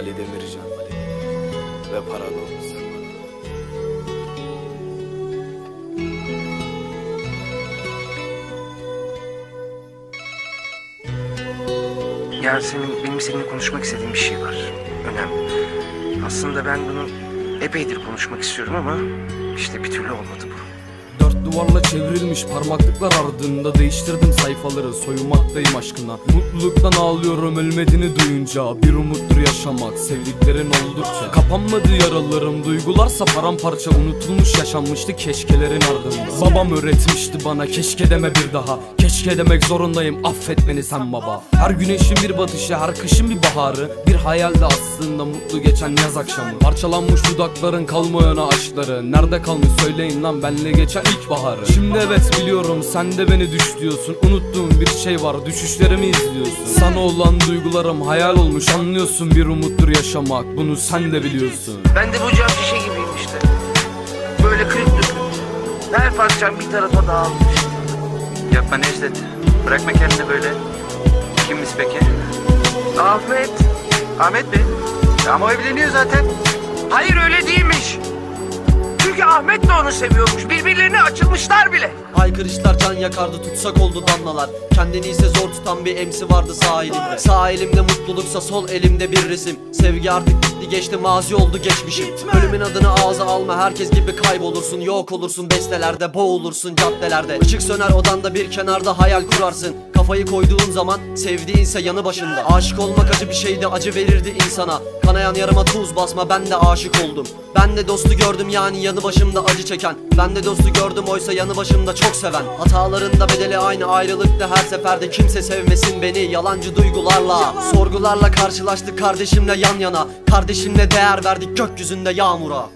Ali Demircan ve Paradox. Yasemin benim seninle konuşmak istediğim bir şey var. Önemli. Aslında ben bunu epeydir konuşmak istiyorum ama işte bir türlü olmadı bu. Duvarla çevrilmiş parmaklıklar ardında Değiştirdim sayfaları soyunmaktayım aşkına. Mutluluktan ağlıyorum ölmediğini duyunca Bir umuttur yaşamak sevdiklerin oldukça. Kapanmadı yaralarım duygularsa paramparça Unutulmuş yaşanmıştı keşkelerin ardında. Babam öğretmişti bana keşke deme bir daha Keşke demek zorundayım affet beni sen baba. Her güneşin bir batışı her kışın bir baharı Bir hayalde aslında mutlu geçen yaz akşamı. Parçalanmış dudakların kalmayan aşkları Nerede kalmış söyleyin lan benle geçen ilkbaharı Şimdi evet biliyorum sen de beni düş diyorsun Unuttuğum bir şey var düşüşlerimi izliyorsun Sana olan duygularım hayal olmuş anlıyorsun Bir umuttur yaşamak bunu sen de biliyorsun Ben de bu cam şişe gibiyim işte. Böyle kırık dökük. Her parçam bir tarafa dağılmış. Yapma Necdet. Bırakma kendini böyle. Kimiz peki? Ahmet. Ahmet. Ya Ama evleniyor zaten. Hayır öyle değilmiş. Çünkü Ahmet de onu seviyormuş. Birbirlerine açılmışlar bile. Haykırışlar can yakardı tutsak oldu damlalar Kendini ise zor tutan bir emsi vardı sağ elimde Sağ elimde mutluluksa sol elimde bir resim Sevgi artık gitti geçti mazi oldu geçmişim. Ölümün adını ağza alma herkes gibi kaybolursun. Yok olursun bestelerde boğulursun caddelerde. Işık söner odanda bir kenarda hayal kurarsın. Kafayı koyduğun zaman sevdiğinse yanı başında. Aşık olmak acı bir şeydi acı verirdi insana. Kanayan yarıma tuz basma ben de aşık oldum. Ben de dostu gördüm yani yanı başımda acı çeken. Ben de dostu gördüm oysa yanı başımda çok seven. Hataların da bedeli aynı ayrılıkta her seferde. Kimse sevmesin beni yalancı duygularla. Sorgularla karşılaştık kardeşimle yan yana Kardeşimle değer verdik gökyüzünde yağmura